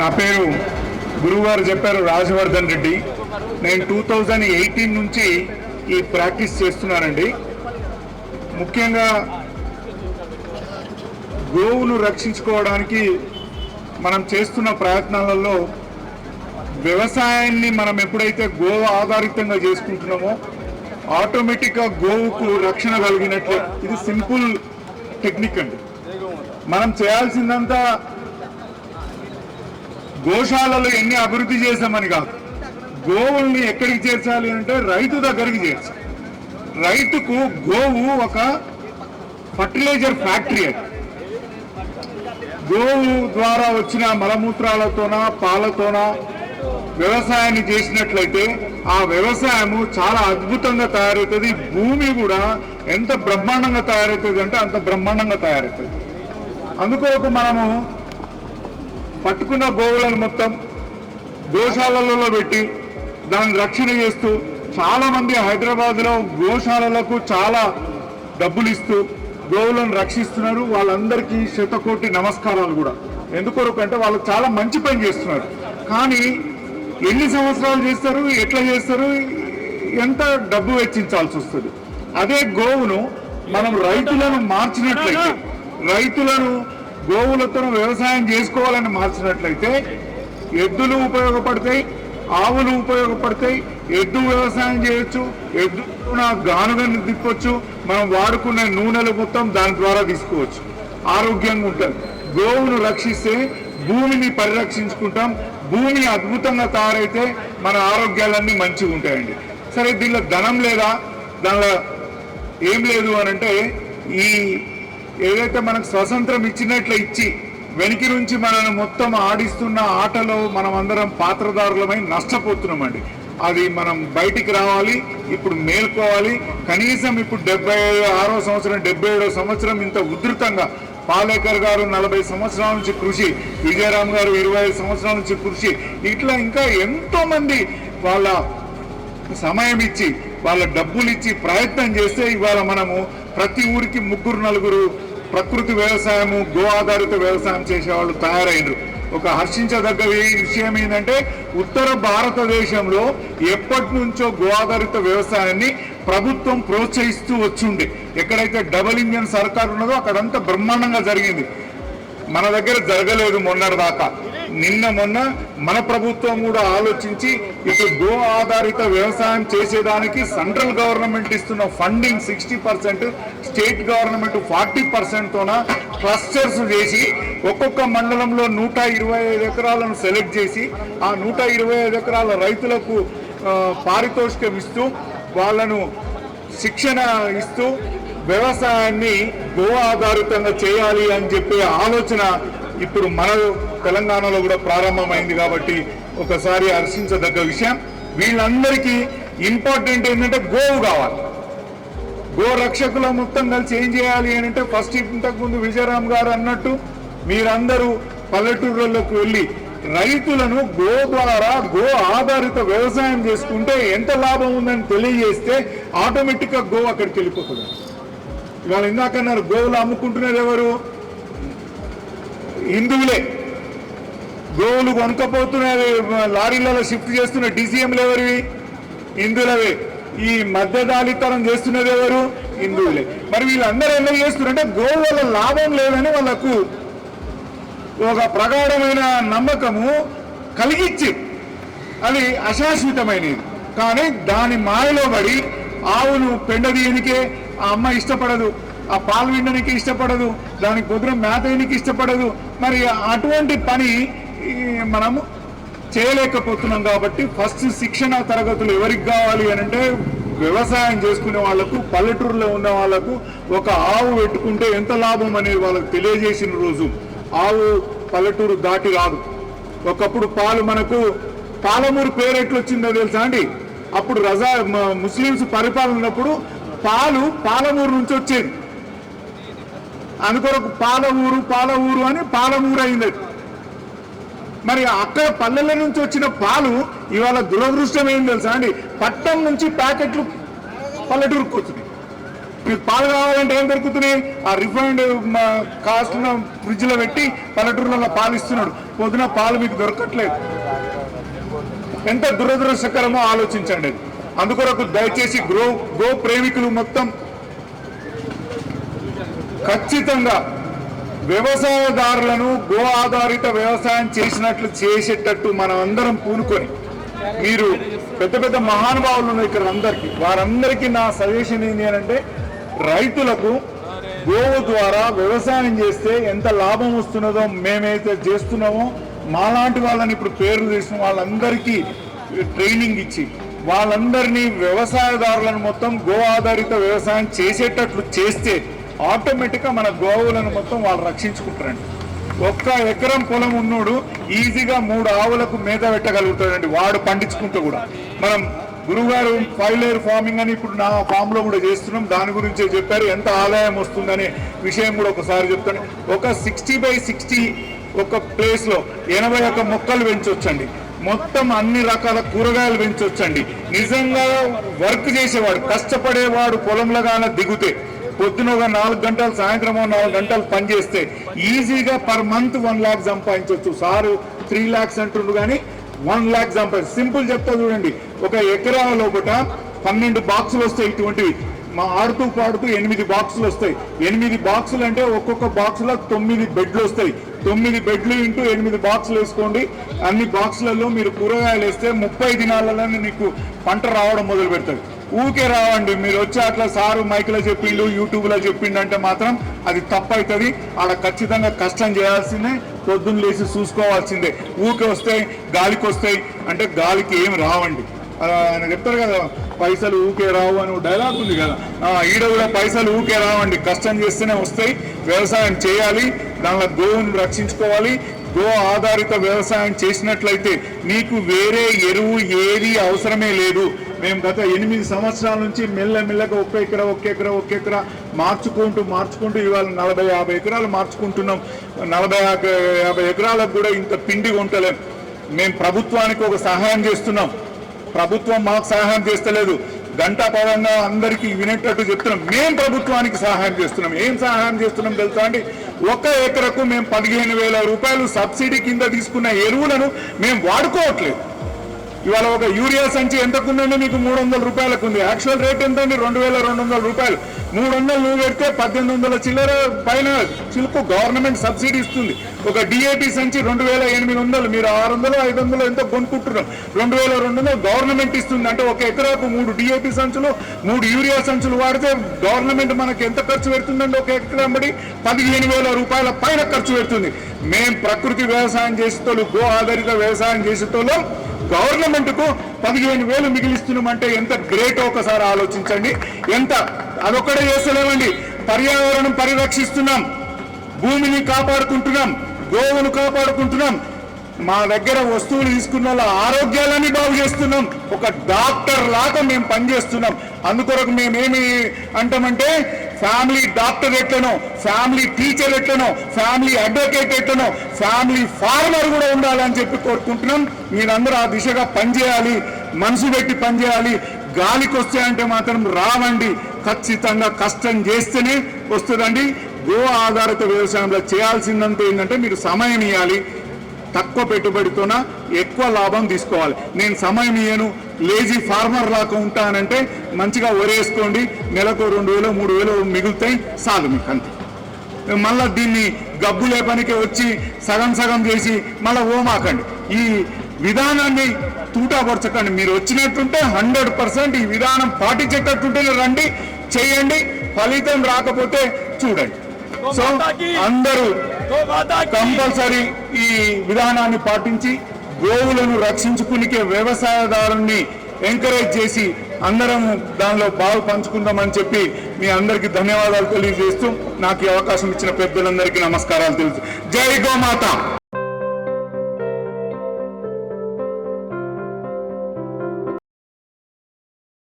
నా పేరు గురువుగారు చెప్పారు రాజవర్ధన్ రెడ్డి. నేను టూ థౌజండ్ ఎయిటీన్ నుంచి ఈ ప్రాక్టీస్ చేస్తున్నానండి. ముఖ్యంగా గోవును రక్షించుకోవడానికి మనం చేస్తున్న ప్రయత్నాలలో వ్యవసాయాన్ని మనం ఎప్పుడైతే గోవు ఆధారితంగా చేసుకుంటున్నామో ఆటోమేటిక్గా గోవుకు రక్షణ కలిగినట్లు. ఇది సింపుల్ టెక్నిక్ అండి. మనం చేయాల్సిందంతా గోశాలలో ఎన్ని అభివృద్ధి చేశామని కాదు. గోవుల్ని ఎక్కడికి చేర్చాలి అంటే రైతు దగ్గరికి చేర్చాలి. రైతుకు గోవు ఒక ఫర్టిలైజర్ ఫ్యాక్టరీ అది. గోవు ద్వారా వచ్చిన మలమూత్రాలతోన పాలతోన వ్యవసాయాన్ని చేసినట్లయితే ఆ వ్యవసాయము చాలా అద్భుతంగా తయారవుతుంది. భూమి కూడా ఎంత బ్రహ్మాండంగా తయారవుతుంది అంటే అంత బ్రహ్మాండంగా తయారవుతుంది. అందుకోకు మనము పట్టుకున్న గోవులను మొత్తం గోశాలలలో పెట్టి దాన్ని రక్షణ చేస్తూ చాలామంది హైదరాబాద్లో గోశాలలకు చాలా డబ్బులు ఇస్తూ గోవులను రక్షిస్తున్నారు. వాళ్ళందరికీ శతకోటి నమస్కారాలు కూడా. ఎందుకొరకు అంటే వాళ్ళు చాలా మంచి పని చేస్తున్నారు. కానీ ఎన్ని సంవత్సరాలు చేస్తారు? ఎట్లా చేస్తారు? ఎంత డబ్బు వెచ్చించాల్సి వస్తుంది? అదే గోవును మనం రైతులను మార్చినట్లయితే రైతులను గోవులతో వ్యవసాయం చేసుకోవాలని మార్చినట్లయితే ఎద్దులు ఉపయోగపడతాయి ఆవులు ఉపయోగపడతాయి ఎద్దు వ్యవసాయం చేయొచ్చు ఎద్దు గానుగని తిప్పొచ్చు మనం వాడుకునే నూనెలు మొత్తం దాని ద్వారా తీసుకోవచ్చు. ఆరోగ్యంగా ఉంటుంది గోవును రక్షిస్తే భూమిని పరిరక్షించుకుంటాం. భూమి అద్భుతంగా తయారైతే మన ఆరోగ్యాలన్నీ మంచిగా ఉంటాయండి. సరే దీనిలో ధనం లేదా? దానిలో ఏం లేదు అని అంటే ఈ ఏదైతే మనకు స్వతంత్రం ఇచ్చినట్లు ఇచ్చి వెనికి నుంచి మనల్ని మొత్తం ఆడిస్తున్న ఆటలో మనం అందరం పాత్రదారులమై నష్టపోతున్నామండి. అది మనం బయటికి రావాలి ఇప్పుడు మేల్కోవాలి. కనీసం ఇప్పుడు డెబ్బై ఆరో సంవత్సరం డెబ్బై ఏడో సంవత్సరం ఇంత ఉధృతంగా పాలేకర్ గారు నలభై సంవత్సరాల నుంచి కృషి విజయరామ్ గారు ఇరవై ఐదు సంవత్సరాల నుంచి కృషి ఇట్లా ఇంకా ఎంతోమంది వాళ్ళ సమయం ఇచ్చి వాళ్ళ డబ్బులు ఇచ్చి ప్రయత్నం చేస్తే ఇవాళ మనము ప్రతి ఊరికి ముగ్గురు నలుగురు ప్రకృతి వ్యవసాయము గో ఆధారిత వ్యవసాయం చేసేవాళ్ళు తయారైనరు. ఒక హర్షించదగ్గ విషయం ఏంటంటే ఉత్తర భారతదేశంలో ఎప్పటి నుంచో గో ఆధారిత వ్యవసాయాన్ని ప్రభుత్వం ప్రోత్సహిస్తూ వచ్చిండే ఎక్కడైతే డబల్ ఇంజన్ సర్కార్ ఉన్నదో అక్కడంతా బ్రహ్మాండంగా జరిగింది. మన దగ్గర జరగలేదు మొన్నటి దాకా. నిన్న మొన్న మన ప్రభుత్వం కూడా ఆలోచించి ఇప్పుడు గో ఆధారిత వ్యవసాయం చేసేదానికి సెంట్రల్ గవర్నమెంట్ ఇస్తున్న funding sixty percent state government forty పర్సెంట్తోన clusters చేసి ఒక్కొక్క మండలంలో నూట ఇరవై ఐదు ఎకరాలను సెలెక్ట్ చేసి ఆ నూట ఇరవై ఐదు ఎకరాల రైతులకు పారితోషికం ఇస్తూ వాళ్ళను శిక్షణ ఇస్తూ వ్యవసాయాన్ని గో ఆధారితంగా చేయాలి అని చెప్పే ఆలోచన ఇప్పుడు మన తెలంగాణలో కూడా ప్రారంభమైంది కాబట్టి ఒకసారి హర్షించదగ్గ విషయం వీళ్ళందరికీ ఇంపార్టెంట్ ఏంటంటే గోవు కావాలి. గో రక్షకుల మొత్తం కలిసి ఏం చేయాలి అని అంటే ఫస్ట్ ఇంతకుముందు విజయరామ్ గారు అన్నట్టు మీరందరూ పల్లెటూరులకు వెళ్ళి రైతులను గో ద్వారా గో ఆధారిత వ్యవసాయం చేసుకుంటే ఎంత లాభం ఉందని తెలియజేస్తే ఆటోమేటిక్గా గో అక్కడికి వెళ్ళిపోతుంది. ఇవాళ ఇందాక అన్నారు గోవులు అమ్ముకుంటున్నారు ఎవరు? హిందువులే. గోవులు కొనుక్కపోతున్నవి లారీలలో షిఫ్ట్ చేస్తున్న డీసీఎంలు ఎవరివి? హిందువులవి. ఈ మధ్యదాలితనం చేస్తున్నది ఎవరు? హిందువులే. మరి వీళ్ళందరూ ఎందుకు చేస్తున్నారంటే గోవు వల్ల లాభం లేదని వాళ్ళకు ఒక ప్రగాఢమైన నమ్మకము కలిగించి అది అశాశ్వతమైనది. కానీ దాని మాయలో పడి ఆవును పెండదీయనికే ఆ అమ్మ ఇష్టపడదు. ఆ పాలు వినడానికి ఇష్టపడదు దానికి కుదురు వేయడానికి ఇష్టపడదు. మరి అటువంటి పని మనము చేయలేకపోతున్నాం కాబట్టి ఫస్ట్ శిక్షణ తరగతులు ఎవరికి కావాలి అని అంటే వ్యవసాయం చేసుకునే వాళ్ళకు పల్లెటూరులో ఉన్న వాళ్ళకు ఒక ఆవు పెట్టుకుంటే ఎంత లాభం అనేది వాళ్ళకు తెలియజేసిన రోజు. ఆవు పల్లెటూరు దాటి రాదు. ఒకప్పుడు పాలు మనకు పాలమూరు పేరు ఎట్లొచ్చిందో తెలుసా అండి? అప్పుడు రజా ముస్లింస్ ముస్లిమ్స్ పరిపాలన ఉన్నప్పుడు పాలు పాలమూరు నుంచి వచ్చేది. అందుకొరకు పాల ఊరు పాల ఊరు అని పాలమూరు అయింది మరి అక్కడ పల్లెల నుంచి వచ్చిన పాలు ఇవాళ దురదృష్టం ఏం తెలుసా అండి? పట్టం నుంచి ప్యాకెట్లు పల్లెటూరుకు వస్తుంది మీకు పాలు కావాలంటే ఏం దొరుకుతున్నాయి? ఆ రిఫైండ్ కాస్ట్ ఫ్రిడ్జ్లో పెట్టి పల్లెటూరులో పాలు ఇస్తున్నాడు. పొద్దున పాలు మీకు దొరకట్లేదు. ఎంత దురదృష్టకరమో ఆలోచించండి. అందుకొరకు దయచేసి గ్రో గో ప్రేమికులు మొత్తం ఖచ్చితంగా వ్యవసాయదారులను గో ఆధారిత వ్యవసాయం చేసినట్లు చేసేటట్టు మనం అందరం పూనుకొని మీరు పెద్ద పెద్ద మహానుభావులు ఉన్నారు ఇక్కడ అందరికీ వారందరికీ నా సజెషన్ ఏంటి అని అంటే రైతులకు గోవు ద్వారా వ్యవసాయం చేస్తే ఎంత లాభం వస్తున్నదో మేమైతే చేస్తున్నామో మాలాంటి వాళ్ళని ఇప్పుడు పేర్లు తీసిన వాళ్ళందరికీ ట్రైనింగ్ ఇచ్చి వాళ్ళందరినీ వ్యవసాయదారులను మొత్తం గో ఆధారిత వ్యవసాయం చేసేటట్లు చేస్తే ఆటోమేటిక్గా మన గోవులను మొత్తం వాళ్ళు రక్షించుకుంటారండి. ఒక్క ఎకరం పొలం ఉన్నోడు ఈజీగా మూడు ఆవులకు మేత పెట్టగలుగుతాడండి వాడు పండించుకుంటూ కూడా. మనం గురుగారు ఫైవ్ లేయర్ ఫార్మింగ్ అని ఇప్పుడు నా ఫామ్లో కూడా చేస్తున్నాం దాని గురించే చెప్పారు ఎంత ఆదాయం వస్తుందనే విషయం కూడా ఒకసారి చెప్తాను. ఒక సిక్స్టీ బై సిక్స్టీ ఒక ప్లేస్లో ఎనభై ఒక్క మొక్కలు పెంచొచ్చండి. మొత్తం అన్ని రకాల కూరగాయలు పెంచొచ్చండి. నిజంగా వర్క్ చేసేవాడు కష్టపడేవాడు పొలంలో గాన దిగుతే పొద్దున ఒక నాలుగు గంటలు సాయంత్రం ఒక నాలుగు గంటలు పనిచేస్తే ఈజీగా పర్ మంత్ వన్ ల్యాక్ సంపాదించవచ్చు సారు త్రీ ల్యాక్స్ అంటుండ్రు కానీ వన్ ల్యాక్ సంపాదించు సింపుల్ చెప్తా చూడండి. ఒక ఎకరా లోపల పన్నెండు బాక్సులు వస్తాయి ఇటువంటివి. మా ఆడుతూ పాడుతూ ఎనిమిది బాక్సులు వస్తాయి. ఎనిమిది బాక్సులు అంటే ఒక్కొక్క బాక్సులో తొమ్మిది బెడ్లు వస్తాయి. తొమ్మిది బెడ్లు ఇంటూ ఎనిమిది బాక్సులు వేసుకోండి. అన్ని బాక్సులలో మీరు కూరగాయలు వేస్తే ముప్పై దినాలలోనే మీకు పంట రావడం మొదలు పెడతారు ఊకే రావండి. మీరు వచ్చి అట్లా సారు మైక్లో చెప్పిండు యూట్యూబ్లో చెప్పిండు అంటే మాత్రం అది తప్పవుతుంది అక్కడ ఆడ ఖచ్చితంగా కష్టం చేయాల్సిందే పొద్దున్న లేచి చూసుకోవాల్సిందే. ఊకే వస్తాయి గాలికి వస్తాయి అంటే గాలికి ఏం రావండి. ఆయన చెప్తారు కదా పైసలు ఊకే రావు అని డైలాగ్ ఉంది కదా. ఈడ కూడా పైసలు ఊకే రావండి. కష్టం చేస్తేనే వస్తాయి. వ్యవసాయం చేయాలి దానిలో గోవును రక్షించుకోవాలి. గో ఆధారిత వ్యవసాయం చేసినట్లయితే నీకు వేరే ఎరువు ఏది అవసరమే లేదు. మేము గత ఎనిమిది సంవత్సరాల నుంచి మెల్ల మెల్లగా ఒక్క ఎకరా ఒక్క ఎకరా ఒక్క ఎకరా మార్చుకుంటూ మార్చుకుంటూ ఇవాళ నలభై యాభై ఎకరాలు మార్చుకుంటున్నాం. నలభై యాభై యాభై ఎకరాలకు కూడా ఇంత పిండి ఉండలేం మేము ప్రభుత్వానికి ఒక సహాయం చేస్తున్నాం. ప్రభుత్వం మాకు సహాయం చేస్తలేదు. గంటా పదంగా అందరికీ వినేటట్టు చెప్తున్నాం. మేము ప్రభుత్వానికి సహాయం చేస్తున్నాం. ఏం సహాయం చేస్తున్నాం తెలుసా అండి? ఒక ఎకరకు మేము పదిహేను వేల రూపాయలు సబ్సిడీ కింద తీసుకున్న ఎరువులను మేము వాడుకోవట్లేదు. ఇవాళ ఒక యూరియా సంచి ఎంతకుందండి? మీకు మూడు వందల రూపాయలకు ఉంది యాక్చువల్ రేట్ ఎంత అండి రెండు వేల రెండు వందల రూపాయలు. మూడు వందలు నువ్వు పెడితే పద్దెనిమిది వందల చిల్లర పైన చిలుకు గవర్నమెంట్ సబ్సిడీ ఇస్తుంది. ఒక డిఏటి సంచి రెండు వేల ఎనిమిది వందలు మీరు ఆరు వందలు ఐదు వందలు ఎంతో కొనుక్కుంటున్నాం. రెండు వేల రెండు వందలు గవర్నమెంట్ ఇస్తుంది. అంటే ఒక ఎకరాకు మూడు డిఏటి సంచులు మూడు యూరియా సంచులు వాడితే గవర్నమెంట్ మనకి ఎంత ఖర్చు పెడుతుందండి ఒక ఎకరం బడి పదిహేను వేల రూపాయల పైన ఖర్చు పెడుతుంది. మేం ప్రకృతి వ్యవసాయం చేసేటోళ్ళు గో ఆధారిత వ్యవసాయం చేసేటోళ్ళు. గవర్నమెంట్కు పదిహేను వేలు మిగిలిస్తున్నామంటే ఎంత గ్రేట్ ఒకసారి ఆలోచించండి. ఎంత? అదొక్కడే చేస్తలేమండి. పర్యావరణం పరిరక్షిస్తున్నాం. భూమిని కాపాడుకుంటున్నాం. గోవును కాపాడుకుంటున్నాం. మా దగ్గర వస్తువులు తీసుకున్న వాళ్ళ ఆరోగ్యాలని బాగు చేస్తున్నాం. ఒక డాక్టర్ లాగా మేము పనిచేస్తున్నాం. అందుకొరకు మేమేమి అంటామంటే ఫ్యామిలీ డాక్టర్ ఎట్లనో ఫ్యామిలీ టీచర్ ఎట్లనో ఫ్యామిలీ అడ్వకేట్ ఎట్లనో ఫ్యామిలీ ఫార్మర్ కూడా ఉండాలని చెప్పి కోరుకుంటున్నాం. మీరందరూ ఆ దిశగా పనిచేయాలి మనసు పెట్టి పనిచేయాలి. గాలికి వస్తాయంటే మాత్రం రావండి. ఖచ్చితంగా కష్టం చేస్తేనే వస్తుందండి. గో ఆధారిత వ్యవసాయంలో చేయాల్సిందంతా ఏంటంటే మీరు సమయం ఇవ్వాలి తక్కువ పెట్టుబడితోన ఎక్కువ లాభం తీసుకోవాలి. నేను సమయం ఇయ్యను లేజీ ఫార్మర్ లాగా ఉంటానంటే మంచిగా వరేసుకోండి నెలకు రెండు వేలు మూడు వేలు మిగులుతాయి. చాలు మీకు అంతే మళ్ళా దీన్ని గబ్బులే పనికి వచ్చి సగం సగం చేసి మళ్ళీ ఓమాకండి. ఈ విధానాన్ని తూటాపరచకండి. మీరు వచ్చినట్టుంటే హండ్రెడ్ పర్సెంట్ ఈ విధానం పాటించేటట్టుంటేనే రండి చేయండి. ఫలితం రాకపోతే చూడండి. సో అందరూ కంపల్సరీ ఈ విధానాన్ని పాటించి గోవులను రక్షించుకునికే వ్యవసాయదారుని ఎంకరేజ్ చేసి అందరం దానిలో బాగు పంచుకుందామని చెప్పి మీ అందరికీ ధన్యవాదాలు తెలియజేస్తూ నాకు ఈ అవకాశం ఇచ్చిన పెద్దలందరికీ నమస్కారాలు తెలుసు. జై గోమాత!